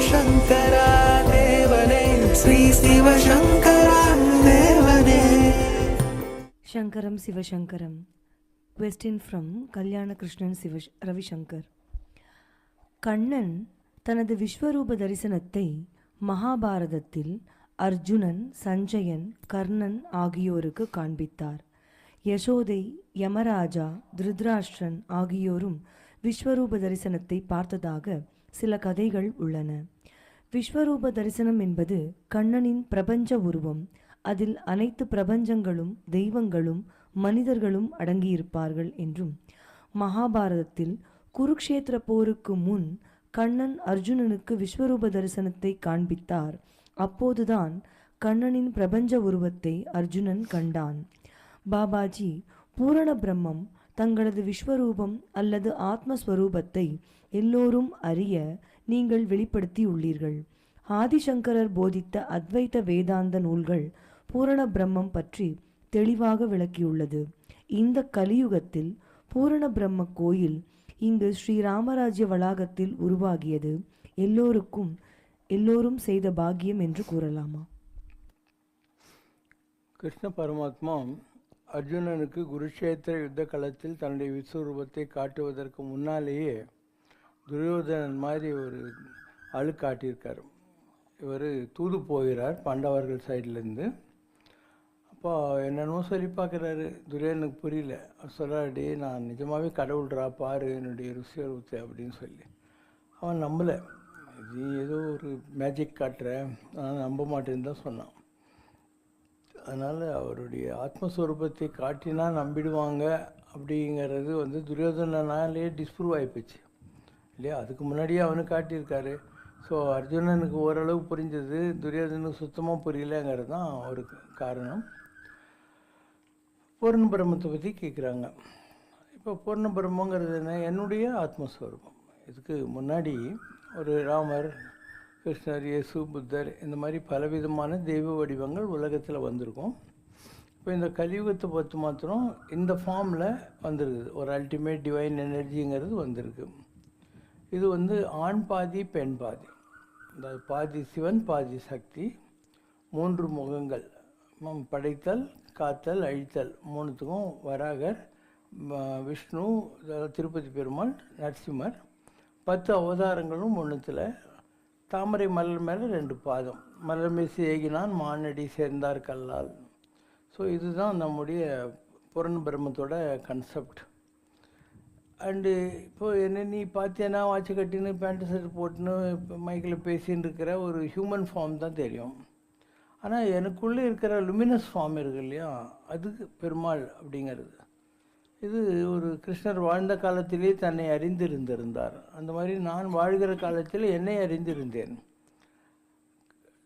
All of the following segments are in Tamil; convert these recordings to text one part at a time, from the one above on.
சிவசங்கரா தேவனே ஸ்ரீ சிவசங்கரா தேவனே சங்கரம் சிவசங்கரம் கொஸ்டின் ஃப்ரம் கல்யாண கிருஷ்ணன் சிவ ரவிசங்கர் கண்ணன் தனது விஸ்வரூப தரிசனத்தை மகாபாரதத்தில் அர்ஜுனன் சஞ்சயன் கர்ணன் ஆகியோருக்கு காண்பித்தார் யசோதை யமராஜா திருத்ராஷ்டிரன் ஆகியோரும் விஸ்வரூப தரிசனத்தை பார்த்ததாக சில கதைகள் உள்ளன. விஸ்வரூப தரிசனம் என்பது கண்ணனின் பிரபஞ்ச உருவம். அதில் அனைத்து பிரபஞ்சங்களும் தெய்வங்களும் மனிதர்களும் அடங்கியிருப்பார்கள் என்றும். மகாபாரதத்தில் குருக்ஷேத்திர போருக்கு முன் கண்ணன் அர்ஜுனனுக்கு விஸ்வரூப தரிசனத்தை காண்பித்தார். அப்போதுதான் கண்ணனின் பிரபஞ்ச உருவத்தை அர்ஜுனன் கண்டான். பாபாஜி பூரண பிரம்மம் தங்களது விஸ்வரூபம் அல்லது ஆத்மஸ்வரூபத்தை எல்லோரும் அறிய நீங்கள் வெளிப்படுத்தி உள்ளீர்கள் ஆதிசங்கரர் போதித்த அத்வைத வேதாந்த நூல்கள் பூரண பிரம்மம் பற்றி தெளிவாக விளக்கியுள்ளது. இந்த கலியுகத்தில் பூரண பிரம்ம கோயில் இங்கு ஸ்ரீராமராஜ்ய வளாகத்தில் உருவாகியது. எல்லோருக்கும் எல்லோரும் செய்த பாக்கியம் என்று கூறலாமா? கிருஷ்ண பரமாத்மா அர்ஜுனனுக்கு குருஷேத்திர யுத்த களத்தில் தன்னுடைய விஸ்வரூபத்தை காட்டுவதற்கு முன்னாலேயே துரியோதனன் மாதிரி ஒரு அழு காட்டியிருக்கார். இவர் தூது போகிறார் பாண்டவர்கள் சைட்லேருந்து. அப்போ என்னென்னமோ சொல்லி பார்க்குறாரு. துரியோதனுக்கு புரியல. அவர் நான் நிஜமாகவே கடவுள்றா பாரு என்னுடைய விஸ்வரூபத்தை அப்படின்னு சொல்லி. அவன் நம்பலை. இது ஏதோ ஒரு மேஜிக் காட்டுற. நான் நம்ப மாட்டேன்னு தான் சொன்னான். அதனால் அவருடைய ஆத்மஸ்வரூபத்தை காட்டினா நம்பிடுவாங்க அப்படிங்கிறது வந்து துரியோதனனாலே டிஸ்ப்ரூவ் ஆகிப்போச்சு இல்லையா? அதுக்கு முன்னாடியே அவனு காட்டியிருக்காரு. ஸோ அர்ஜுனனுக்கு ஓரளவு புரிஞ்சது துரியோதனுக்கு சுத்தமாக புரியலங்கிறது தான் ஒரு காரணம். பூர்ண பிரம்மத்தை பற்றி கேட்குறாங்க இப்போ பூர்ண பிரம்மங்கிறது என்ன? என்னுடைய ஆத்மஸ்வரூபம். இதுக்கு முன்னாடி ஒரு ராமர் கிருஷ்ணர் இயேசு புத்தர் இந்த மாதிரி பலவிதமான தெய்வ வடிவங்கள் உலகத்தில் வந்திருக்கும். இப்போ இந்த கலியுகத்தை பற்றி மாத்திரம் இந்த ஃபார்மில் வந்திருக்குது. ஒரு அல்டிமேட் டிவைன் எனர்ஜிங்கிறது வந்திருக்கு. இது வந்து ஆண் பாதி பெண் பாதி. இந்த பாதி சிவன் பாதி சக்தி. மூன்று முகங்கள். படைத்தல் காத்தல் அழித்தல். மூணுத்துக்கும் வராகர் விஷ்ணு திருப்பதி பெருமாள் நரசிம்மர். பத்து அவதாரங்களும் ஒன்றுத்தில் தாமரை மலர் மேலே ரெண்டு பாதம். மலர் மீசி ஏகினான் மானடி சேர்ந்தார் கல்லால். ஸோ இதுதான் நம்முடைய புறன் பிரம்மத்தோட கன்செப்ட் அண்டு இப்போது என்ன நீ பார்த்தேன்னா வாட்ச் கட்டின்னு பேண்ட் ஷர்ட் போட்டுன்னு இப்போ மைக்கில் பேசின்னு இருக்கிற ஒரு ஹியூமன் ஃபார்ம் தான் தெரியும். ஆனால் எனக்குள்ளே இருக்கிற லுமினஸ் ஃபார்ம் இருக்கு இல்லையா? அதுக்கு பெருமாள் அப்படிங்கிறது. இது ஒரு கிருஷ்ணர் வாழ்ந்த காலத்திலே தன்னை அறிந்திருந்திருந்தார். அந்த மாதிரி நான் வாழ்கிற காலத்தில் என்னை அறிந்திருந்தேன்.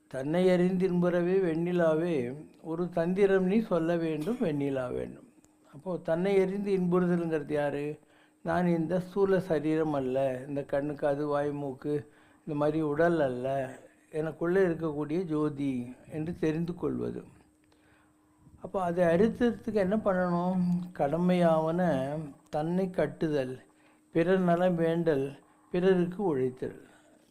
தன்னை அறிந்திருப்பறவே வெண்ணிலாவே ஒரு தந்திரம் நீ சொல்ல வேண்டும் வெண்ணிலா வேண்டும். அப்போது தன்னை அறிந்து இன்புறுதலுங்கிறது யார்? நான் இந்த ஸ்தூல சரீரம் அல்ல இந்த கண்ணுக்கு அது வாய் மூக்கு இந்த மாதிரி உடல் அல்ல எனக்குள்ளே இருக்கக்கூடிய ஜோதி என்று தெரிந்து கொள்வது. அப்போ அதை அடுத்ததுக்கு என்ன பண்ணணும்? கடமையாவன தன்னை கட்டுதல் பிறர் நலம் வேண்டல் பிறருக்கு உழைத்தல்.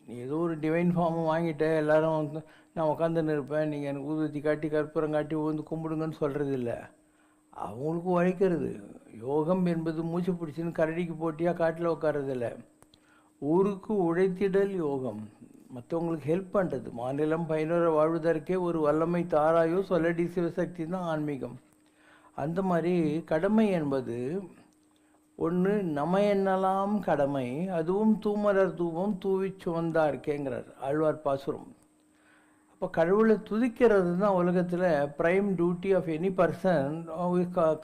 நீ ஏதோ ஒரு டிவைன் ஃபார்மை வாங்கிட்ட எல்லாரும் வந்து நான் உட்காந்துன்னு இருப்பேன் நீங்கள் எனக்கு ஊதுவத்தி காட்டி கற்பூரம் காட்டி உந்து கும்பிடுங்கன்னு சொல்கிறது இல்லை அவங்களுக்கு உழைக்கிறது. யோகம் என்பது மூச்சு பிடிச்சின்னு கரடிக்கு போட்டியாக காட்டில் உட்காரதில்ல ஊருக்கு உழைத்திடல் யோகம். மற்றவங்களுக்கு ஹெல்ப் பண்ணுறது மாநிலம் பயனுற வாழ்வதற்கே ஒரு வல்லமை தாராயோ சொல்லடி சிவசக்தி தான் ஆன்மீகம். அந்த மாதிரி கடமை என்பது ஒன்று நம்ம என்னலாம் கடமை அதுவும் தூமலர் தூபம் தூவிச் சுமந்தார்க்கேங்கிறார் ஆழ்வார் பாசுரம். அப்போ கடவுளை துதிக்கிறது தான் உலகத்தில் prime duty of any person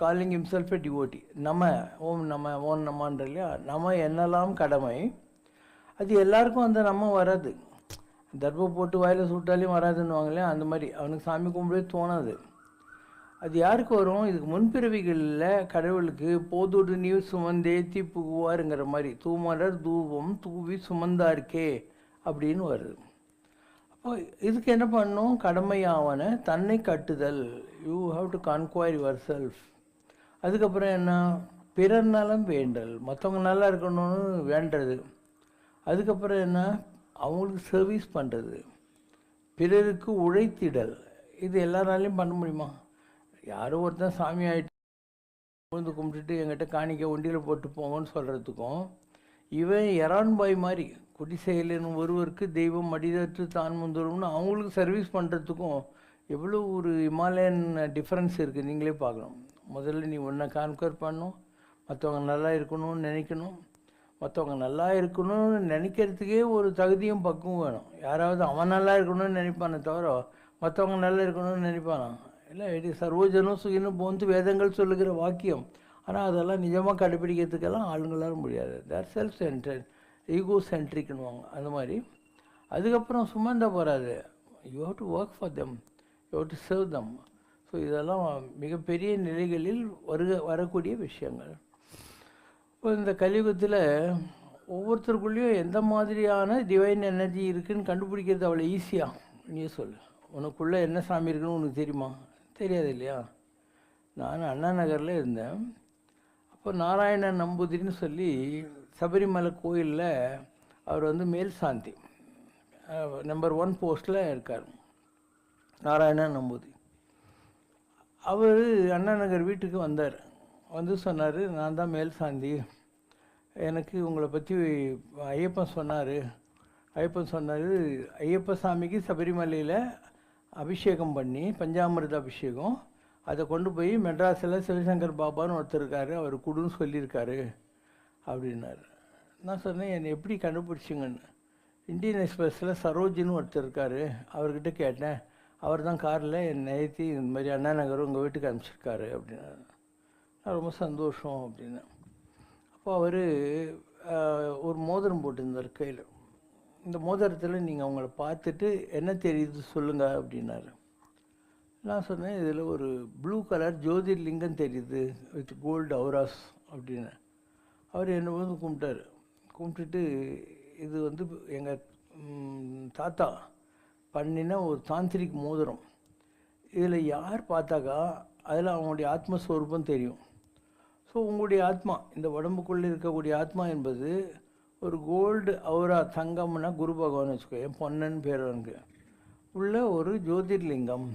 calling himself a devotee நம்ம ஓம் நம்ம ஓம் நம்மன்ற இல்லையா? நம்ம என்னெல்லாம் கடமை அது எல்லாருக்கும் அந்த நம்ம வராது தர்பம் போட்டு வாயில் சுட்டாலே வராதுன்னுவாங்க அந்த மாதிரி. அவனுக்கு சாமி கும்பிடவே தோணாது. அது யாருக்கு வரும்? இதுக்கு முன்பிறவிகளில் கடவுளுக்கு போதோடு நீர் சுமந்தே தீப்புகுவாருங்கிற மாதிரி. தூமலர் தூபம் தூவி சுமந்தார்க்கே அப்படின்னு வருது. அப்போ இதுக்கு என்ன பண்ணும்? கடமையாவன தன்னை கட்டுதல். You have to conquer your self அதுக்கப்புறம் என்ன? பிறர் நலம் வேண்டல். மற்றவங்க நல்லா இருக்கணும்னு வேண்டது அதுக்கப்புறம் என்ன? அவங்களுக்கு சர்வீஸ் பண்ணுறது பிறருக்கு உழைத்திடல். இது எல்லாராலையும் பண்ண முடியுமா? யாரோ ஒருத்தன் சாமி ஆகிட்டு வந்து கும்பிட்டுட்டு எங்கிட்ட காணிக்க ஒண்டியில் போட்டு போங்கன்னு சொல்கிறதுக்கும் இவன் எரான் பாய் மாதிரி குடிசெயலின் ஒருவருக்கு தெய்வம் மடிதற்று தான் முந்துரும்னு அவங்களுக்கு சர்வீஸ் பண்ணுறதுக்கும் எவ்வளோ ஒரு இமாலயன் டிஃப்ரென்ஸ் இருக்குது நீங்களே பார்க்கணும். முதல்ல நீ ஒன்றை கான்கர் பண்ணும் மற்றவங்க நல்லா இருக்கணும்னு நினைக்கணும். மற்றவங்க நல்லா இருக்கணும்னு நினைக்கிறதுக்கே ஒரு தகுதியும் பக்குவம் வேணும். யாராவது அவன் நல்லா இருக்கணும்னு நினைப்பானே தவிர மற்றவங்க நல்லா இருக்கணும்னு நினைப்பானா? இல்லை இது சர்வஜனும் சுகினும் போந்து வேதங்கள் சொல்லுகிற வாக்கியம். ஆனால் அதெல்லாம் நிஜமாக கடைப்பிடிக்கிறதுக்கெல்லாம் ஆளுங்களால முடியாது. தேர் செல்ஃப் சென்டர் ஈகோ சென்ட்ரிக்னுவாங்க அந்த மாதிரி. அதுக்கப்புறம் சும்மா இருந்தால் போகாது you have to work for them you have to serve them so இதெல்லாம் மிகப்பெரிய நிலைகளில் வருக வரக்கூடிய விஷயங்கள். இப்போ இந்த கலியுகத்தில் ஒவ்வொருத்தருக்குள்ளேயும் எந்த மாதிரியான டிவைன் எனர்ஜி இருக்குதுன்னு கண்டுபிடிக்கிறது அவ்வளோ ஈஸியாக நீ சொல்லு. உனக்குள்ளே என்ன சாமி இருக்குன்னு உனக்கு தெரியுமா? தெரியாது இல்லையா? நான் அண்ணா நகரில் இருந்தேன். அப்போ நாராயணன் நம்பூதிரின்னு சொல்லி சபரிமலை கோயிலில் அவர் வந்து மேல் சாந்தி. நம்பர் ஒன் போஸ்ட்டில் இருக்கார். நாராயணன் நம்பூதிரி அவர் அண்ணா நகர் வீட்டுக்கு வந்தார். வந்து சொன்னார் நான் தான் மேல் சாந்தி. எனக்கு உங்களை பற்றி ஐயப்பன் சொன்னார். ஐயப்பன் சொன்னார் ஐயப்ப சாமிக்கு சபரிமலையில் அபிஷேகம் பண்ணி பஞ்சாமிரத அபிஷேகம் அதை கொண்டு போய் மெட்ராஸில் சிவசங்கர் பாபான்னு ஒருத்தர் இருக்காரு அவர் குடுன்னு சொல்லியிருக்காரு அப்படின்னாரு. நான் சொன்னேன் என்னை எப்படி கண்டுபிடிச்சிங்கன்னு. இந்தியன் எக்ஸ்பிரஸில் சரோஜின்னு ஒருத்தர் இருக்கார் அவர்கிட்ட கேட்டேன். அவர் தான் காரில் என்னை ஏற்றி இந்த மாதிரி அண்ணா நகர் உங்கள் வீட்டுக்கு அனுப்பிச்சிருக்காரு அப்படின்னாரு. நான் ரொம்ப சந்தோஷம் அப்படின்னு அப்போ அவர் ஒரு மோதிரம் போட்டிருந்தார் கையில். இந்த மோதிரத்தில் நீங்கள் அவங்கள பார்த்துட்டு என்ன தெரியுது சொல்லுங்கள் அப்படின்னாரு. நான் சொன்னேன் இதில் ஒரு ப்ளூ கலர் ஜோதிர்லிங்கம் தெரியுது வித் கோல்டு அவுராஸ் அப்படின்னு. அவர் என்னை வந்து கும்பிட்டாரு. கும்பிட்டுட்டு இது வந்து எங்கள் தாத்தா பண்ணின ஒரு தாந்திரிக் மோதிரம். இதில் யார் பார்த்தாக்கா அதில் அவங்களுடைய ஆத்மஸ்வரூபம் தெரியும். ஸோ உங்களுடைய ஆத்மா இந்த உடம்புக்குள்ளே இருக்கக்கூடிய ஆத்மா என்பது ஒரு கோல்டு அவரா தங்கம்னா குரு பகவான் வச்சுக்கோ என் பொன்னன் பேர் அவனுக்கு உள்ள ஒரு ஜோதிர்லிங்கம்.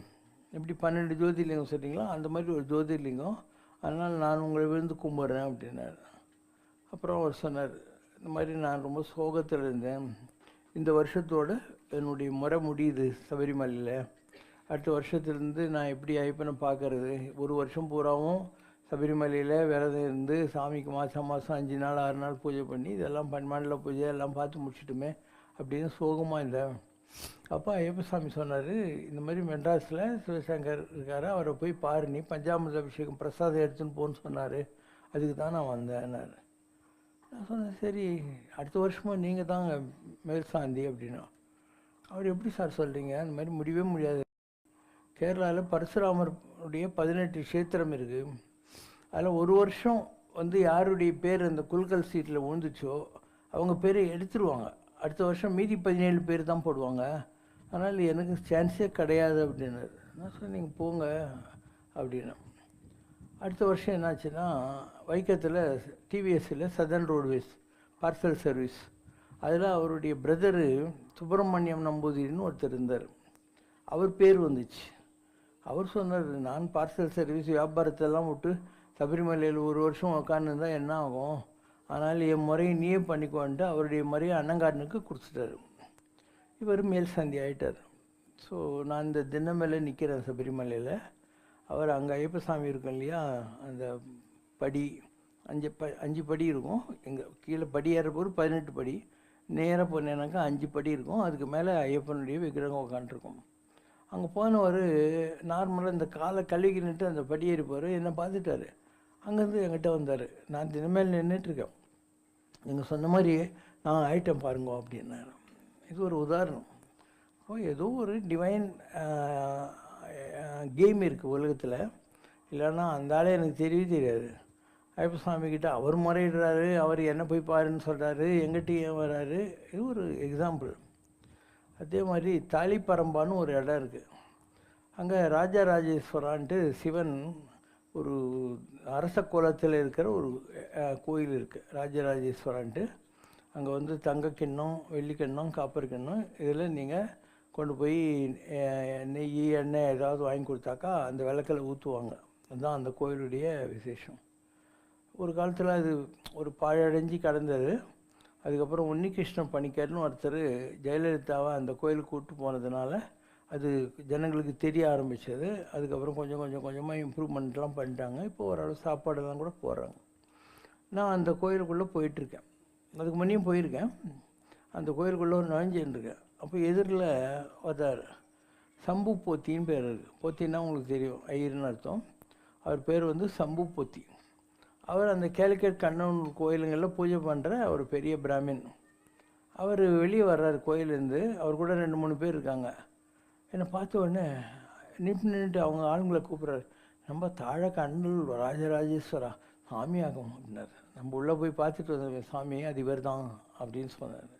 எப்படி பன்னெண்டு ஜோதிர்லிங்கம் சொல்கிறீங்களோ அந்த மாதிரி ஒரு ஜோதிர்லிங்கம். அதனால் நான் உங்களை விழுந்து கும்பிட்றேன் அப்படின்னாரு. அப்புறம் அவர் சொன்னார் இந்த மாதிரி நான் ரொம்ப சோகத்தில் இருந்தேன். இந்த வருஷத்தோட என்னுடைய முறை முடியுது சபரிமலையில். அடுத்த வருஷத்துலேருந்து நான் எப்படி ஐப்பனை பார்க்கறது? ஒரு வருஷம் பூராவும் சபரிமலையில் விரதம் இருந்து சாமிக்கு மாதம் மாதம் அஞ்சு நாள் ஆறு நாள் பூஜை பண்ணி இதெல்லாம் பன்மாண்டல பூஜை எல்லாம் பார்த்து முடிச்சிட்டுமே அப்படின்னு சோகமாக இருந்தேன் அப்போ ஐயப்பசாமி சொன்னார் இந்த மாதிரி மெட்ராஸில் சிவசங்கர் இருக்கார் அவரை போய் பாரு நீ பஞ்சாமிர்த அபிஷேகம் பிரசாதம் எடுத்துன்னு போன்னு சொன்னார் அதுக்கு தான் நான் வந்தேன்னாரு. நான் சொன்னேன் சரி அடுத்த வருஷமும் நீங்கள் தாங்க மேல் சாந்தி அப்படின்னா. அவர் எப்படி சார் சொல்கிறீங்க அந்த மாதிரி முடியவே முடியாது. கேரளாவில் பரசுராமருடைய பதினெட்டு க்ஷேத்திரம் இருக்குது அதில் ஒரு வருஷம் வந்து யாருடைய பேர் அந்த குல்கல் சீட்டில் விழுந்துச்சோ அவங்க பேரை எடுத்துருவாங்க. அடுத்த வருஷம் மீதி பதினேழு பேர் தான் போடுவாங்க. அதனால் எனக்கு சான்ஸே கிடையாது அப்படின்னாரு. நான் சொன்னேன் நீங்கள் போங்க அப்படின்னு அடுத்த வருஷம் என்னாச்சுன்னா வைக்கத்தில் டிவிஎஸ்சில் சதர்ன் ரோட்வேஸ் பார்சல் சர்வீஸ் அதில் அவருடைய பிரதரு சுப்பிரமணியம் நம்பூதிரின்னு ஒருத்தர் இருந்தார். அவர் பேர் வந்துச்சு. அவர் சொன்னார் நான் பார்சல் சர்வீஸ் வியாபாரத்தெல்லாம் விட்டு சபரிமலையில் ஒரு வருஷம் உட்காந்துருந்தா என்ன ஆகும் ஆனால் என் முறையை நீயே பண்ணிக்கோன்ட்டு அவருடைய முறையை அன்னங்காரனுக்கு கொடுத்துட்டாரு. இவர் மேல் சந்தி ஆயிட்டார். ஸோ நான் இந்த தினம் நிற்கிறேன் சபரிமலையில். அவர் அங்கே ஐயப்பசாமி இருக்கும் இல்லையா? அந்த படி அஞ்சு ப அஞ்சு படி இருக்கும். எங்கள் கீழே படி ஏறப்போது பதினெட்டு படி. நேராக போனேனாக்கா அஞ்சு படி இருக்கும். அதுக்கு மேலே ஐயப்பனுடைய விக்கிரகம் உட்காந்துருக்கும் அங்கே போனவர் நார்மலாக இந்த காலை கழுவிக்கிட்டு அந்த படி ஏறிப்பார் என்னை பார்த்துட்டாரு. அங்கேருந்து என்கிட்ட வந்தார். நான் தினமேல் நின்றுட்டுருக்கேன். நீங்கள் சொன்ன மாதிரி நான் ஐட்டம் பாருங்க அப்படின்னாரு. இது ஒரு உதாரணம். ஓ ஏதோ ஒரு டிவைன் கேம் இருக்குது உலகத்தில். இல்லைன்னா அந்த ஆளே எனக்கு தெரியவே தெரியாது. ஐயப்ப சாமி அவர் முறையிடுறாரு அவர் என்ன போய் பாருன்னு சொல்கிறாரு எங்கிட்ட ஏன் வராரு? இது ஒரு எக்ஸாம்பிள் அதே மாதிரி தாலிப்பரம்பான்னு ஒரு இடம் இருக்குது அங்கே ராஜராஜேஸ்வரான்ட்டு சிவன் ஒரு அரச குலத்தில் இருக்கிற ஒரு கோயில் இருக்குது ராஜராஜேஸ்வரன்ட்டு. அங்கே வந்து தங்க கிண்ணம் வெள்ளி கிண்ணம் காப்பர் கிண்ணம் இதில் நீங்கள் கொண்டு போய் நெய் எண்ணெய் ஏதாவது வாங்கி கொடுத்தாக்கா அந்த விளக்கில் ஊற்றுவாங்க அதுதான் அந்த கோயிலுடைய விசேஷம். ஒரு காலத்தில் அது ஒரு பாழடைஞ்சு கடந்தது. அதுக்கப்புறம் உன்னிகிருஷ்ண பணிக்கர்னு ஒருத்தர் ஜெயலலிதாவை அந்த கோயிலுக்கு கூப்பிட்டு போனதுனால அது ஜனங்களுக்கு தெரிய ஆரம்பித்தது அதுக்கப்புறம் கொஞ்சம் கொஞ்சம் கொஞ்சமாக இம்ப்ரூவ்மெண்ட்லாம் பண்ணிட்டாங்க. இப்போ ஓரளவு சாப்பாடெல்லாம் கூட போடுறாங்க. நான் அந்த கோயிலுக்குள்ளே போயிட்டுருக்கேன். அதுக்கு முன்னையும் போயிருக்கேன். அந்த கோயிலுக்குள்ளே ஒரு நுழைஞ்சுன்னு இருக்கேன் அப்போ எதிரில் வர்றார் சம்பு போத்தின்னு பேர் இருக்குது போத்தின்னா உங்களுக்கு தெரியும் ஐயர்னு அர்த்தம். அவர் பேர் வந்து சம்பு போத்தி. அவர் அந்த கேலிக்கட் கண்ணன் கோயிலுங்களில் பூஜை பண்ணுற ஒரு பெரிய பிராமின். அவர் வெளியே வர்றார் கோயிலேருந்து. அவர் கூட ரெண்டு மூணு பேர் இருக்காங்க. என்னை பார்த்த உடனே நின்று நின்றுட்டு அவங்க ஆளுங்களை கூப்பிட்றாரு. நம்ம தாழ கண்ணூர் ராஜராஜேஸ்வரா சாமியாகும் அப்படின்னாரு. நம்ம உள்ளே போய் பார்த்துட்டு வந்தோம் சாமி அது இவர் தான் அப்படின்னு சொன்னார்.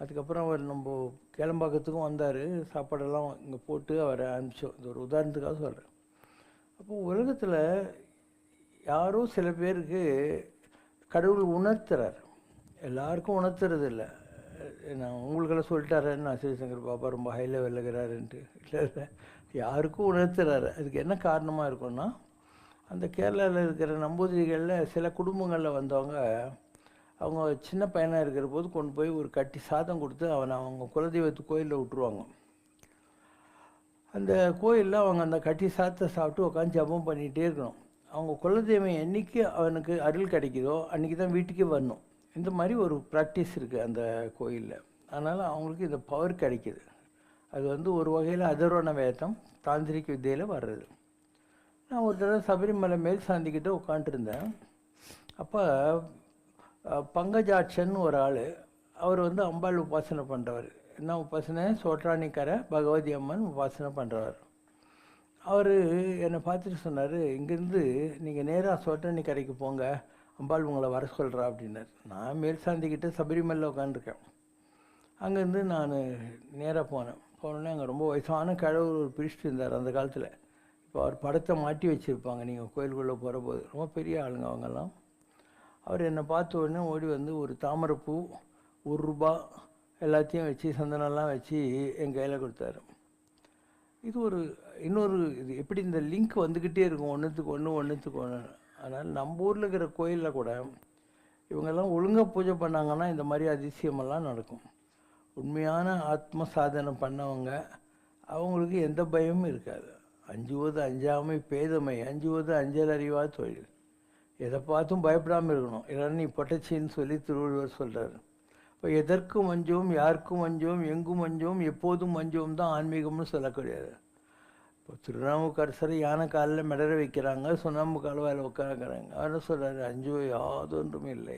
அதுக்கப்புறம் அவர் நம்ம கேளம்பாக்கத்துக்கும் வந்தார். சாப்பாடெல்லாம் இங்கே போட்டு அவரை அனுப்பிச்சோம் இது ஒரு உதாரணத்துக்காக சொல்கிறேன் அப்போ உலகத்தில் யாரோ சில பேருக்கு கடவுள் உணர்த்துறார். எல்லாருக்கும் உணர்த்துறது இல்லை நான் உங்களுக்கெல்லாம் சொல்லிட்டாரேன்னு நான் பாபா ரொம்ப ஹை லெவலில் இருக்கிறாருன்ட்டு. இல்லை யாருக்கும் உணர்த்துறாரு. அதுக்கு என்ன காரணமாக இருக்கும்னா அந்த கேரளாவில் இருக்கிற நம்பூதிரிகளில் சில குடும்பங்களில் வந்தவங்க அவங்க சின்ன பையனாக இருக்கிற போது கொண்டு போய் ஒரு கட்டி சாதம் கொடுத்து அவனை அவங்க குலதெய்வத்து கோயிலில் விட்டுருவாங்க. அந்த கோயிலில் அவங்க அந்த கட்டி சாதத்தை சாப்பிட்டு உட்காந்து ஜபம் பண்ணிகிட்டே இருக்கணும். அவங்க குலதெய்வம் என்றைக்கு அவனுக்கு அருள் கிடைக்குதோ அன்றைக்கி தான் வீட்டுக்கே வரணும். இந்த மாதிரி ஒரு ப்ராக்டிஸ் இருக்குது அந்த கோயிலில். அதனால் அவங்களுக்கு இந்த பவர் கிடைக்கிது. அது வந்து ஒரு வகையில் அதர்வண வேதம் தாந்திரிக வித்தியில் வர்றது. நான் ஒரு தடவை சபரிமலை மேல் சாந்திக்கிட்ட உட்காண்ட்ருந்தேன் அப்போ பங்கஜாட்சன் ஒரு ஆள் அவர் வந்து அம்பாள் உபாசனை பண்ணுறவர் என்ன உபாசனை? சோற்றாணிக்கரை பகவதி அம்மன் உபாசனை பண்ணுறவர் அவர் என்னை பார்த்துட்டு சொன்னார் இங்கேருந்து நீங்கள் நேராக சோற்றாணிக்கரைக்கு போங்க. அம்பாள் உங்களை வர சொல்கிறா அப்படின்னார். நான் மேல் சாந்திக்கிட்ட சபரிமலையில் உட்காந்துருக்கேன் அங்கேருந்து நான் நேராக போனேன். போனோடனே அங்கே ரொம்ப வயசான கிழவர் ஒரு பிரிச்சுட்டு இருந்தார் அந்த காலத்தில். இப்போ அவர் படத்தை மாட்டி வச்சுருப்பாங்க. நீங்கள் கோயிலுக்குள்ளே போகிற போது ரொம்ப பெரிய ஆளுங்க அவங்கெல்லாம். அவர் என்னை பார்த்த உடனே ஓடி வந்து ஒரு தாமரைப்பூ ஒரு ரூபா எல்லாத்தையும் வச்சு சந்தனம்லாம் வச்சு என் கையில் கொடுத்தாரு. இது ஒரு இன்னொரு இது எப்படி இந்த லிங்க் வந்துக்கிட்டே இருக்கும். ஒன்றுத்துக்கு ஒன்று ஒன்றுத்துக்கு ஒன்று அதனால் நம்ம ஊரில் இருக்கிற கோயிலில் கூட இவங்கெல்லாம் ஒழுங்காக பூஜை பண்ணாங்கன்னா இந்த மாதிரி அதிசயமெல்லாம் நடக்கும். உண்மையான ஆத்ம சாதனை பண்ணவங்க அவங்களுக்கு எந்த பயமும் இருக்காது. அஞ்சுவது அஞ்சாமை பேதமை அஞ்சுவது அஞ்சல் அறிவா தொழில். எதை பார்த்தும் பயப்படாமல் இருக்கணும். இல்லைன்னா நீ பொட்டச்சின்னு சொல்லி திருவள்ளுவர் சொல்கிறார் இப்போ எதற்கும் அஞ்சோம் யாருக்கும் அஞ்சோம் எங்கும் அஞ்சோம் எப்போதும் அஞ்சோம் தான் ஆன்மீகம்னு சொல்லக்கூடியது. இப்போ திருநாவுக்கரசரை யானை காலில் மிடற வைக்கிறாங்க சுண்ணாம்பு கால்வாயில் உட்காந்துக்கிறாங்க அவர் சொல்கிறாரு அஞ்சோ யாதொன்றும் இல்லை.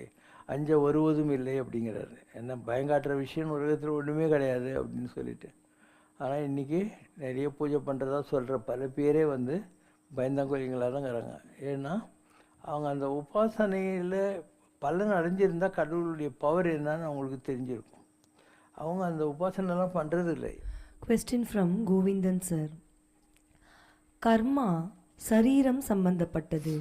அஞ்ச வருவதும் இல்லை அப்படிங்கிறாரு. என்ன பயங்காட்டுற விஷயம் உலகத்தில் ஒன்றுமே கிடையாது அப்படின்னு சொல்லிட்டு. ஆனால் இன்றைக்கி நிறைய பூஜை பண்ணுறதா சொல்கிற பல பேரே வந்து பயந்தாங்கோலிங்களாக தான் இருக்கிறாங்க ஏன்னா அவங்க அந்த உபாசனையில் பலன் அடைஞ்சிருந்தால் கடவுளுடைய பவர் என்னன்னு அவங்களுக்கு தெரிஞ்சிருக்கும். அவங்க அந்த உபாசனைலாம் பண்ணுறது இல்லை கொஸ்டின் ஃப்ரம் கோவிந்தன் சார் கர்மா சரீரம் சம்பந்தப்பட்டது.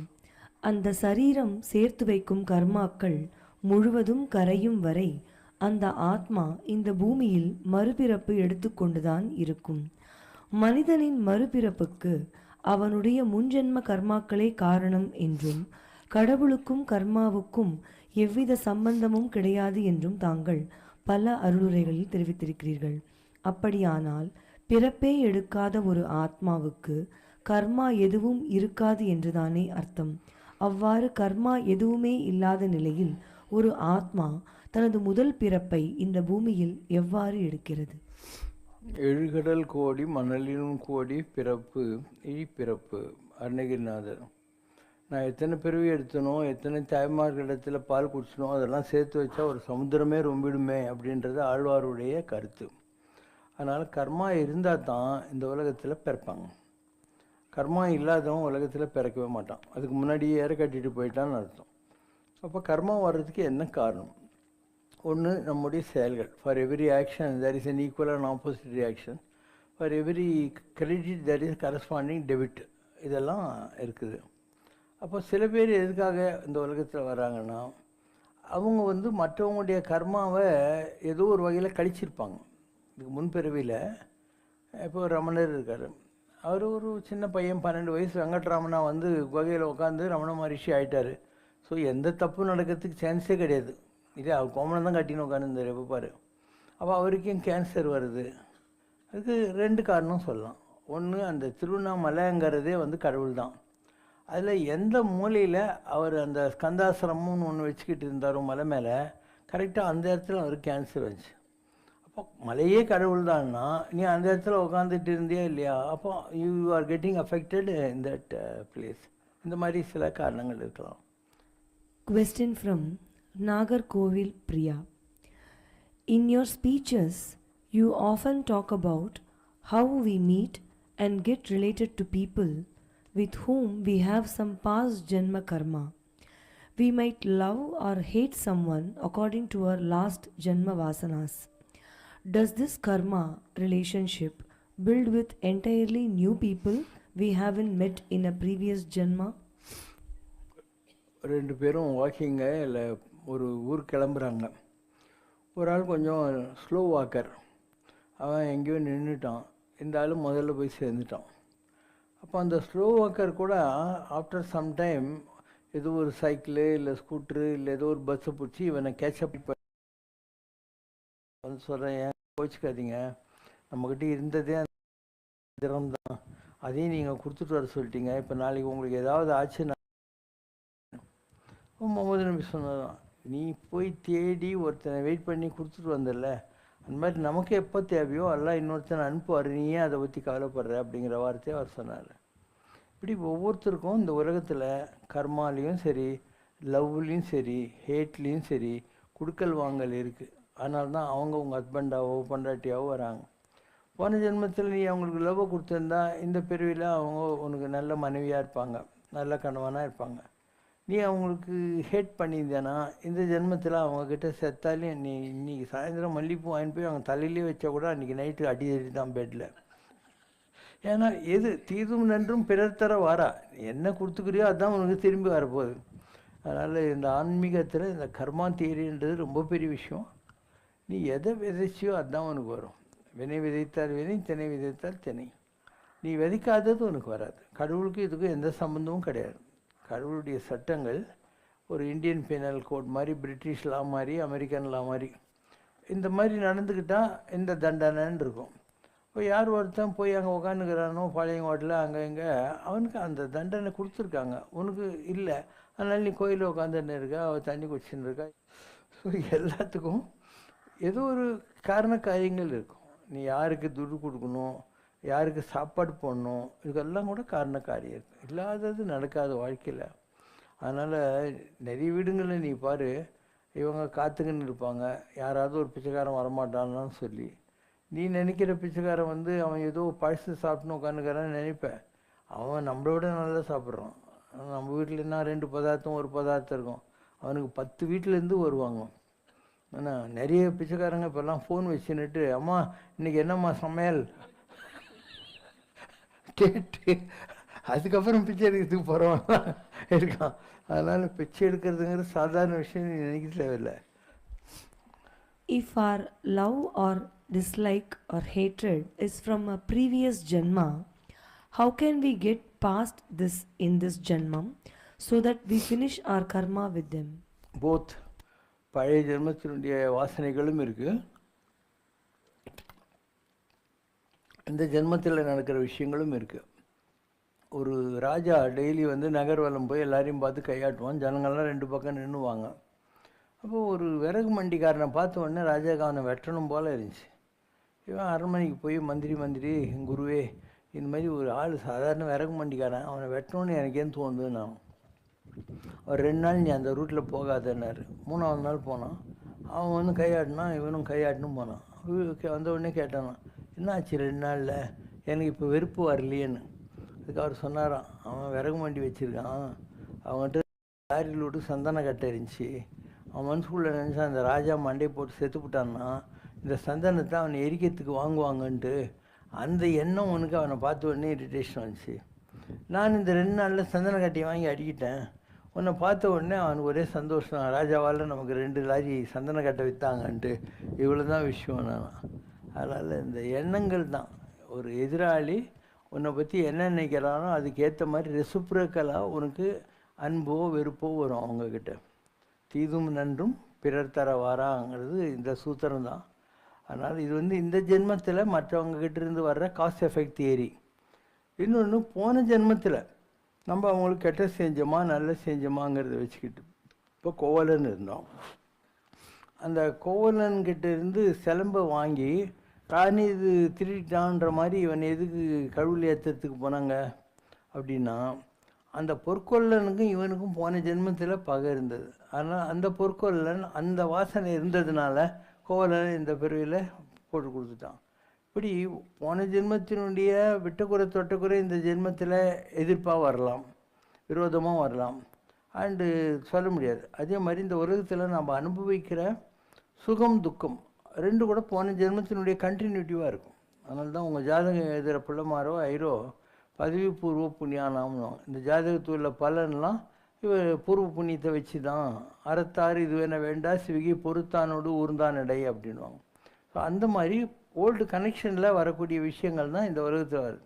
அந்த சரீரம் சேர்த்து வைக்கும் கர்மாக்கள் முழுவதும் கரையும் வரை அந்த ஆத்மா இந்த பூமியில் மறுபிறப்பு எடுத்துக்கொண்டுதான் இருக்கும். மனிதனின் மறுபிறப்புக்கு அவனுடைய முன்ஜென்ம கர்மாக்களே காரணம் என்றும் கடவுளுக்கும் கர்மாவுக்கும் எவ்வித சம்பந்தமும் கிடையாது என்றும் தாங்கள் பல அருளுரைகளில் தெரிவித்திருக்கிறீர்கள். அப்படியானால் பிறப்பே எடுக்காத ஒரு ஆத்மாவுக்கு கர்மா எதுவும் இருக்காது என்றுதானே அர்த்தம். அவ்வாறு கர்மா எதுவுமே இல்லாத நிலையில் ஒரு ஆத்மா தனது முதல் பிறப்பை இந்த பூமியில் எவ்வாறு எடுக்கிறது? எழுகடல் கோடி மணலினும் கோடி பிறப்பு இழிப்பிறப்பு அருணகிரிநாதர் நான் எத்தனை பிறவி எடுத்தனோ எத்தனை தாய்மார்களிடத்தில் பால் குடிச்சனோ அதெல்லாம் சேர்த்து வச்சா ஒரு சமுத்திரமே ரொம்பிடுமே அப்படின்றது ஆழ்வாருடைய கருத்து. அதனால் கர்மா இருந்தால் தான் இந்த உலகத்தில் பிறப்பாங்க. கர்மா இல்லாதவன் உலகத்தில் பிறக்கவே மாட்டான். அதுக்கு முன்னாடியே ஏற கட்டிட்டு போயிட்டான்னு அர்த்தம். அப்போ கர்மா வர்றதுக்கு என்ன காரணம்? ஒன்று நம்முடைய செயல்கள். For every action there is an equal and opposite reaction for every credit there is corresponding debit இதெல்லாம் இருக்குது. அப்போ சில பேர் எதுக்காக இந்த உலகத்தில் வராங்கன்னா அவங்க வந்து மற்றவங்களுடைய கர்மாவை ஏதோ ஒரு வகையில் கழிச்சிருப்பாங்க. இதுக்கு முன்பிறவியில் இப்போ ரமணர் இருக்கார். அவர் ஒரு சின்ன பையன் பன்னெண்டு வயசு வெங்கட்ராமனா வந்து குகையில் உட்காந்து ரமண மகரிஷி ஆயிட்டாரு. ஸோ எந்த தப்பு நடக்கிறதுக்கு சான்ஸே கிடையாது. இதே அவர் கோமணம் தான் கட்டின்னு உட்காந்துருந்தார் எப்போ பாரு. அப்போ அவருக்கும் கேன்சர் வருது. அதுக்கு ரெண்டு காரணம் சொல்லலாம். ஒன்று அந்த திருவண்ணாமலைங்கிறதே வந்து கடவுள் தான் அதில் எந்த மூலையில் அவர் அந்த ஸ்கந்தாசிரமம்னு ஒன்று வச்சுக்கிட்டு இருந்தாரோ மலை மேலே கரெக்டாக அந்த இடத்துல அவருக்கு கேன்சர் வந்துச்சு. அப்போ மலையே கடவுள் தான்னா நீ அந்த இடத்துல உட்காந்துட்டு இருந்தியா இல்லையா அப்போ you are getting affected in that place இந்த மாதிரி சில காரணங்கள் இருக்கலாம் Question from Nagarkovil Priya. In your speeches, you often talk about how we meet and get related to people with whom we have some past Janma karma. We might love or hate someone according to our last Janma vasanas. Does this karma relationship build with entirely new people we haven't met in a previous Janma? ரெண்டு பேரும் வாக்கிங்க இல்லை ஒரு ஊர் கிளம்புறாங்க. ஒரு ஆள் கொஞ்சம் ஸ்லோ வாக்கர் அவன் எங்கேயோ நின்றுட்டான் இந்த ஆள் முதல்ல போய் சேர்ந்துட்டான். அப்போ அந்த ஸ்லோ வாக்கர் கூட ஆஃப்டர் சம் டைம் ஏதோ ஒரு சைக்கிளு இல்லை ஸ்கூட்ரு இல்லை ஏதோ ஒரு பஸ்ஸை பிடிச்சி இவனை கேட்சப் வந்து சொல்கிறேன் ஏன் கோச்சிக்காதீங்க. நம்மக்கிட்ட இருந்ததே அந்த திறம் தான் அதையும் நீங்கள் கொடுத்துட்டு வர சொல்லிட்டீங்க. இப்போ நாளைக்கு உங்களுக்கு ஏதாவது ஆச்சுன்னா முகமது நம்பி சொன்னதான் நீ போய் தேடி ஒருத்தனை வெயிட் பண்ணி கொடுத்துட்டு வந்தல அந்த மாதிரி நமக்கு எப்போ தேவையோ எல்லாம் இன்னொருத்தனை அனுப்புவார். நீ ஏன் அதை பற்றி கவலைப்படுற அப்படிங்கிற வார்த்தையை அவர் சொன்னார். இப்படி ஒவ்வொருத்தருக்கும் இந்த உலகத்தில் கர்மாலேயும் சரி லவ்லேயும் சரி ஹேட்லேயும் சரி குடுக்கல் வாங்கல் இருக்குது அதனால தான் அவங்க உங்கள் ஹஸ்பண்டாவோ பொண்டாட்டியாவோ வராங்க. போன ஜென்மத்தில் நீ அவங்களுக்கு லவ் கொடுத்துருந்தா இந்த பிரிவில் அவங்க உனக்கு நல்ல மனைவியாக இருப்பாங்க நல்ல கணவனாக இருப்பாங்க. நீ அவங்களுக்கு ஹேட் பண்ணியிருந்தேனா இந்த ஜென்மத்தில் அவங்கக்கிட்ட செத்தாலையும் நீ இன்றைக்கி சாயந்தரம் மல்லிகைப்பூ வாங்கிட்டு போய் அவங்க தலையிலே வச்சா கூட அன்றைக்கி நைட்டு அடி அடி தான் பெட்டில் ஏன்னா எது? தீதும் நன்றும் பிறர் தர வாரா. என்ன கொடுத்துக்கிறியோ அதுதான் உனக்கு திரும்பி வரப்போகுது. அதனால் இந்த ஆன்மீகத்தில் இந்த கர்மா தியரின்றது ரொம்ப பெரிய விஷயம். நீ எதை விதைச்சியோ அதுதான் உனக்கு வரும். வினை விதைத்தால் வினை தினை விதைத்தால் தினை. நீ விதைக்காதது உனக்கு வராது. கடவுளுக்கு இதுக்கும் எந்த சம்மந்தமும் கிடையாது. கடவுளுடைய சட்டங்கள் ஒரு இந்தியன் பீனல் கோட் மாதிரி பிரிட்டிஷ் லா மாதிரி அமெரிக்கன் லா மாதிரி இந்த மாதிரி நடந்துக்கிட்டால் இந்த தண்டனைன்னு இருக்கும். இப்போ யார் ஒருத்தன் போய் அங்கே உக்காந்துக்கிறானோ பாளையங்கோட்டில் அங்கே இங்கே அவனுக்கு அந்த தண்டனை கொடுத்துருக்காங்க. உனக்கு இல்லை. அதனால் நீ கோயிலில் உட்காந்துன்னு இருக்கா அவள் தண்ணி குடிச்சுன்னு இருக்கா? ஸோ எல்லாத்துக்கும் ஏதோ ஒரு காரண காரியங்கள் இருக்கும். நீ யாருக்கு துட்டு கொடுக்கணும் யாருக்கு சாப்பாடு போடணும் இதுக்கெல்லாம் கூட காரண காரியம் இருக்கும் இல்லாதது நடக்காத வாழ்க்கையில். அதனால் நிறைய வீடுங்களில் நீ பாரு இவங்க காத்துக்கின்னு இருப்பாங்க. யாராவது ஒரு பிச்சைக்காரன் வரமாட்டான்னு சொல்லி. நீ நினைக்கிற பிச்சைக்காரன் வந்து அவன் ஏதோ பழசு சாப்பிட்ணும் உட்காந்துக்கிறான்னு நினைப்பேன் அவன் நம்மளோட நல்லா சாப்பிட்றான். நம்ம வீட்டில் என்ன ரெண்டு பதார்த்தம் ஒரு பதார்த்தம் இருக்கும். அவனுக்கு பத்து வீட்டிலேருந்து வருவாங்க. ஆனால் நிறைய பிச்சைக்காரங்க இப்போல்லாம் ஃபோன் வச்சுன்னுட்டு அம்மா இன்னைக்கு என்னம்மா சமையல்? கேட்டு அதுக்கப்புறம் பிச்சை எடுக்கிறதுக்கு போகிறவன் இருக்கான் அதனால் பிச்சை எடுக்கிறதுங்கிறது சாதாரண விஷயம் நினைக்க தேவையில்லை. If our love or dislike or hatred is from a previous Janma, how can we get past this in this Janmam so that we finish our karma with them? Both பழைய ஜென்மத்தினுடைய வாசனைகளும் இருக்குது இந்த ஜென்மத்தில் நடக்கிற விஷயங்களும் இருக்குது ஒரு ராஜா டெய்லி வந்து நகர்வலம் போய் எல்லாரையும் பார்த்து கையாட்டுவான். ஜனங்கள்லாம் ரெண்டு பக்கம் நின்றுவாங்க அப்போது ஒரு விறகு மண்டிக்காரனை பார்த்த உடனே ராஜாக்கு அவனை வெட்டணும் போல் இருந்துச்சு. இவன் அரண்மனைக்கு போய் மந்திரி மந்திரி குருவே இந்த மாதிரி ஒரு ஆள் சாதாரண விறகு மண்டிக்காரன். அவனை வெட்டணும்னு எனக்கேன்னு தோணுது நான் ஒரு ரெண்டு நாள் நீ அந்த ரூட்டில் போகாதன்னாரு. மூணாவது நாள் போனான். அவன் வந்து கையாட்டினான் இவனும் கையாட்டினும் போனான். வந்த உடனே கேட்டானா என்னாச்சு ரெண்டு நாளில்? எனக்கு இப்போ வெறுப்பு வரலையேன்னு. அதுக்கு அவர் சொன்னாராம் அவன் விறகு மண்டி வச்சுருக்கான். அவன்கிட்ட லாரியில் விட்டு சந்தன கட்டை இருந்துச்சு. அவன் மனசுக்குள்ளே நினச்சான் அந்த ராஜா மண்டையை போட்டு செத்துப்புட்டான்னா இந்த சந்தனத்தை அவனை எரிக்கிறதுக்கு வாங்குவாங்கன்ட்டு அந்த எண்ணம் உனக்கு அவனை பார்த்த உடனே இரிட்டேஷன் வந்துச்சு. நான் இந்த ரெண்டு நாளில் சந்தன கட்டையை வாங்கி அடிக்கிட்டேன். உன்னை பார்த்த உடனே அவனுக்கு ஒரே சந்தோஷம். ராஜாவால் நமக்கு ரெண்டு லாரி சந்தன கட்டை விற்றாங்கன்ட்டு இவ்வளோ தான் விஷயம் நான் அதனால் இந்த எண்ணங்கள் தான். ஒரு எதிராளி உன்னை பற்றி என்ன நினைக்கிறானோ அதுக்கேற்ற மாதிரி ரெசுப்ரக்கலாக உனக்கு அன்போ வெறுப்போ வரும் அவங்கக்கிட்ட தீதும் நன்றும் பிறர் தர வாராங்கிறது இந்த சூத்திரம் தான். அதனால் இது வந்து இந்த ஜென்மத்தில் மற்றவங்க இருந்து வர்ற காஸ்ட் எஃபெக்ட் தியரி இன்னொன்று போன ஜென்மத்தில் நம்ம அவங்களுக்கு கெட்ட செஞ்சோமா நல்ல செஞ்சோமாங்கிறத வச்சுக்கிட்டு இப்போ கோவலன் இருந்தோம். அந்த கோவலன்கிட்ட இருந்து சிலம்பை வாங்கி ராணி இது திருடிட்டான்ற மாதிரி இவன் எதுக்கு கழுவில் ஏற்றுறதுக்கு போனாங்க அப்படின்னா அந்த பொற்கொல்லனுக்கும் இவனுக்கும் போன ஜென்மத்தில் பகை இருந்தது. ஆனால் அந்த பொற்கொல்லன் அந்த வாசனை இருந்ததுனால கோவலன் இந்த பிறவியில் போட்டு கொடுத்துட்டான். இப்படி போன ஜென்மத்தினுடைய விட்டக்குறை தொட்டக்குறை இந்த ஜென்மத்தில் எதிர்ப்பாக வரலாம் விரோதமாக வரலாம். அண்டு சொல்ல முடியாது. அதே மாதிரி இந்த உலகத்தில் நம்ம அனுபவிக்கிற சுகம் துக்கம் ரெண்டு கூட போன ஜென்மத்தினுடைய கண்டினியூட்டிவாக இருக்கும். அதனால தான் உங்கள் ஜாதகம் எழுதுகிற பிள்ளைமாரோ ஐரோ பதவி பூர்வ புண்ணியானாம்னு இந்த ஜாதகத்தில் உள்ள பலன்லாம் இவ பூர்வ புண்ணியத்தை வச்சு தான் அறத்தாறு இது வேணா வேண்டா சிவிகி பொறுத்தானோடு ஊர்ந்தான் இடை அப்படின்வாங்க ஸோ அந்த மாதிரி ஓல்டு கனெக்ஷனில் வரக்கூடிய விஷயங்கள் தான் இந்த உலகத்தில் வருது.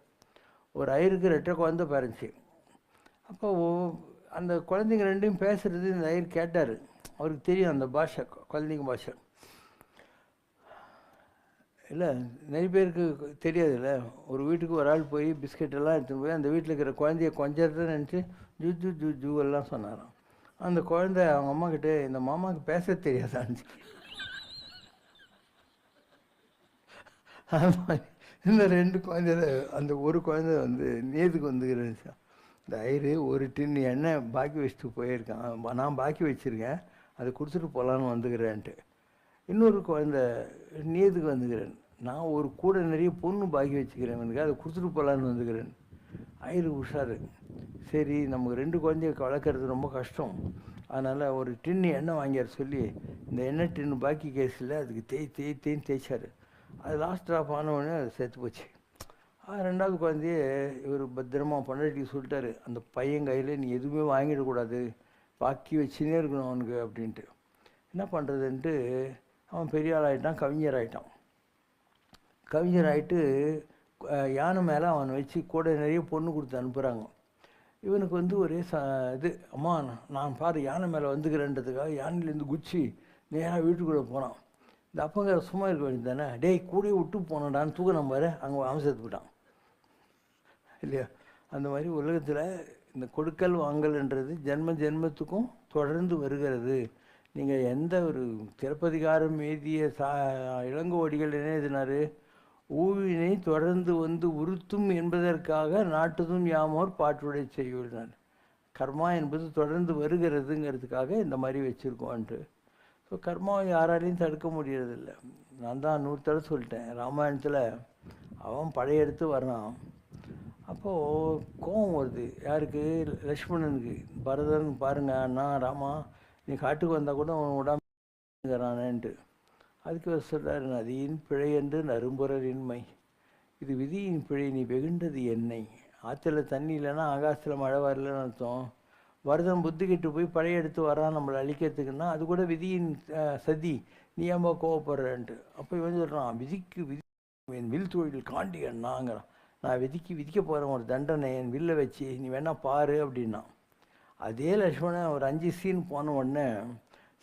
ஒரு ஐயருக்கு ரெட்டை குழந்தை பிறந்துச்சு. அப்போ அந்த குழந்தைங்க ரெண்டையும் பேசுகிறது இந்த ஐயர் கேட்டார். அவருக்கு தெரியும் அந்த பாஷை குழந்தைங்க பாஷை. இல்லை நிறைய பேருக்கு தெரியாதுல்ல ஒரு வீட்டுக்கு ஒரு ஆள் போய் பிஸ்கெட் எல்லாம் எடுத்துன்னு போய் அந்த வீட்டில் இருக்கிற குழந்தைய கொஞ்சத்தை நினச்சி ஜூ ஜூ ஜூ ஜூ எல்லாம் சொன்னாராம். அந்த குழந்தை அவங்க அம்மாக்கிட்ட இந்த மாமாவுக்கு பேச தெரியாதான்னு இந்த ரெண்டு குழந்தையில அந்த ஒரு குழந்தை வந்து நேதுக்கு வந்துக்கிறேன் இந்த ஒரு டின் எண்ணெய் பாக்கி வச்சுட்டு போயிருக்கான். நான் பாக்கி வச்சுருக்கேன். அதை கொடுத்துட்டு போகலான்னு வந்துக்கிறேன்ட்டு. இன்னொரு குழந்தை நேதுக்கு வந்துக்கிறேன். நான் ஒரு கூட நிறைய பொண்ணு பாக்கி வச்சுக்கிறேன். எனக்கு அதை கொடுத்துட்டு போகலான்னு வந்துக்கிறேன். ஐயரு உஷாரு. சரி நமக்கு ரெண்டு குழந்தைய வளர்க்குறது ரொம்ப கஷ்டம். அதனால் ஒரு டின்னு எண்ணெய் வாங்கியார் சொல்லி இந்த எண்ணெய் டின்னு பாக்கி கேஸில் அதுக்கு தேய் தேய் தேய்ன்னு தேய்ச்சார். அது லாஸ்ட் ட்ராப் ஆன உடனே அது சேர்த்து போச்சு. ரெண்டாவது குழந்தைய இவர் பத்திரமா பண்ணி சொல்லிட்டாரு அந்த பையன் கையில் நீ எதுவுமே வாங்கிடக்கூடாது பாக்கி வச்சுனே இருக்கணும் அவனுக்கு அப்படின்ட்டு. என்ன பண்ணுறதுன்ட்டு அவன் பெரிய ஆள் ஆகிட்டான் கவிஞர் ஆகிட்டான் கவிஞர் ஆகிட்டு யானை மேலே அவனை வச்சு கூட நிறைய பொண்ணு கொடுத்து அனுப்புகிறாங்க இவனுக்கு வந்து ஒரே ச இது அம்மா நான் நான் பாரு யானை மேலே வந்துக்கிறேன்றதுக்காக யானையிலேருந்து குச்சி நேராக வீட்டுக்குள்ளே போனான். இந்த அப்பங்கார சும்மா இருக்க வேண்டியது தானே டேய் கூடயே விட்டு போனடான்னு தூக்கின பாரு அங்கே அவன் செத்து போயிட்டான். இல்லையா? அந்த மாதிரி உலகத்தில் இந்த கொடுக்கல் வாங்கல்ன்றது ஜென்ம ஜென்மத்துக்கும் தொடர்ந்து வருகிறது. நீங்கள் எந்த ஒரு சிறப்பதிகாரம் மீதிய சா இளங்கோடிகள் என்ன எழுதினாரு? ஊவினை தொடர்ந்து வந்து உறுத்தும் என்பதற்காக நாட்டுதும் யாமோர் பாட்டுடை செய்யுள்ளார் கர்மா என்பது தொடர்ந்து வருகிறதுங்கிறதுக்காக இந்த மாதிரி வச்சுருக்கோன்ட்டு ஸோ கர்மாவை யாராலையும் தடுக்க முடியறதில்ல. நான் தான் நூறு தடவை சொல்லிட்டேன். ராமாயணத்தில் அவன் படையெடுத்து வர்றான். அப்போது கோபம் வருது. யாருக்கு? லக்ஷ்மணனுக்கு. பரதன் பாருங்க அண்ணா ராமா நீ காட்டுக்கு வந்தால் கூட அவன் விடாம அதுக்கு சொல்கிறார் நதியின் பிழை என்று நறும்புறரின்மை இது விதியின் பிழை நீ வெகுண்டது என்னை. ஆற்றுல தண்ணி இல்லைன்னா ஆகாசத்தில் மழை வரலன்னு அர்த்தம். வரதன் புத்தி போய் போய் படையெடுத்து வரான் நம்மளை அழிக்கிறதுக்குன்னா அது கூட விதியின் சதி. நீ ஏமா கோவப்படுறன்ட்டு. அப்போ இவன் சொல்கிறான் விதிக்கு விதி என் வில் தொழில் காண்டி அண்ணாங்கிறான் நான் விதிக்கு விதிக்க போகிறேன் ஒரு தண்டனை என் வில்லை வச்சு நீ வேணா பாரு அப்படின்னா. அதே லக்ஷ்மணன் ஒரு அஞ்சு சீன் போன உடனே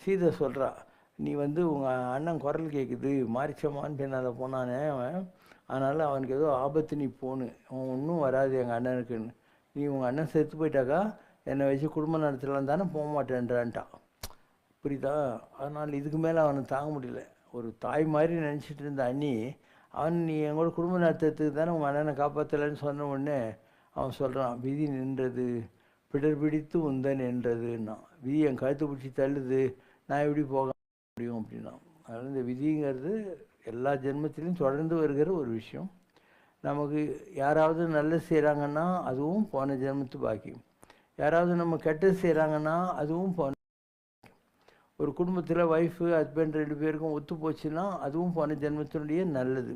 சீதை சொல்கிறா நீ வந்து உங்கள் அண்ணன் குரல் கேட்குது மாரிச்சம்மான்னு பின்னால் போனானே அவன். அதனால் அவனுக்கு ஏதோ ஆபத்து நீ போகணும் அவன் ஒன்றும் வராது எங்கள் அண்ணனுக்குன்னு. நீ உங்கள் அண்ணன் செத்து போயிட்டாக்கா என்னை வச்சு குடும்பம் நடத்தலாம் தானே போக மாட்டேன்றான்ட்டான். புரியுதா? அதனால் இதுக்கு மேலே அவனை தாங்க முடியல. ஒரு தாய் மாதிரி நினச்சிட்டு இருந்த அண்ணி அவன் நீ எங்களோட குடும்பம் நடத்துறதுக்கு தானே உங்கள் அண்ணனை காப்பாற்றலைன்னு சொன்ன உடனே அவன் சொல்கிறான் விதி நின்றது பிடர் பிடித்து உந்தன் என்றதுன்னா விதி என் கழுத்து பிடிச்சி தள்ளுது நான் எப்படி போக முடியும்? அப்படின்னா அதனால் இந்த விதிங்கிறது எல்லா ஜென்மத்திலையும் தொடர்ந்து வருகிற ஒரு விஷயம். நமக்கு யாராவது நல்லது செய்கிறாங்கன்னா அதுவும் போன ஜென்மத்து பாக்கியம். யாராவது நம்ம கெட்டது செய்கிறாங்கன்னா அதுவும் போன ஒரு குடும்பத்தில் ஒய்ஃபு ஹஸ்பண்ட் ரெண்டு பேருக்கும் ஒத்து போச்சுன்னா அதுவும் போன ஜென்மத்தினுடைய நல்லது.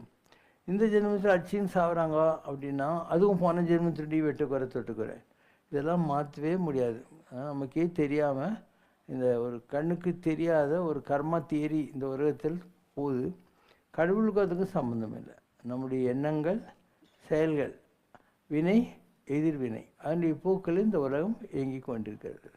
இந்த ஜென்மத்தில் அடிச்சின்னு சாவுறாங்க அப்படின்னா அதுவும் போன ஜென்மத்தினுடைய வெட்டுக்குறை தொட்டுக்குறை. இதெல்லாம் மாற்றவே முடியாது. நமக்கே தெரியாமல் இந்த ஒரு கண்ணுக்கு தெரியாத ஒரு கர்மா தியரி இந்த உலகத்தில் போகுது. கடவுளுக்கும் அதுக்கும் சம்மந்தம் இல்லை. நம்முடைய எண்ணங்கள் செயல்கள் வினை எதிர்வினை. அதனுடைய பூக்களில் இந்த உலகம் இயங்கிக் கொண்டிருக்கிறது.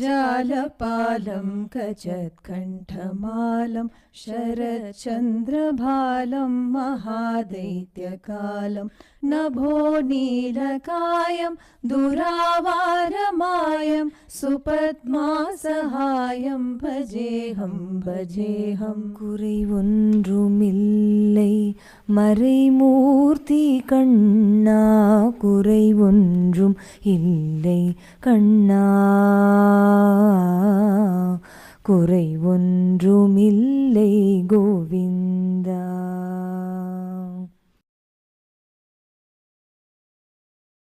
ஜாலபாலம் கஜத்கண்டமாலம் சரச்சந்திரபாலம் மகாதைத்யகாலம் नभो नीलकायं दुरावारमायं सुपद्मासहायं भजेऽहं भजेऽहम् குறை ஒன்றுமில்லை மறைமூர்த்தி கண்ணா குறை ஒன்றும் இல்லை கண்ணா குறை ஒன்றுமில்லை கோவிந்தா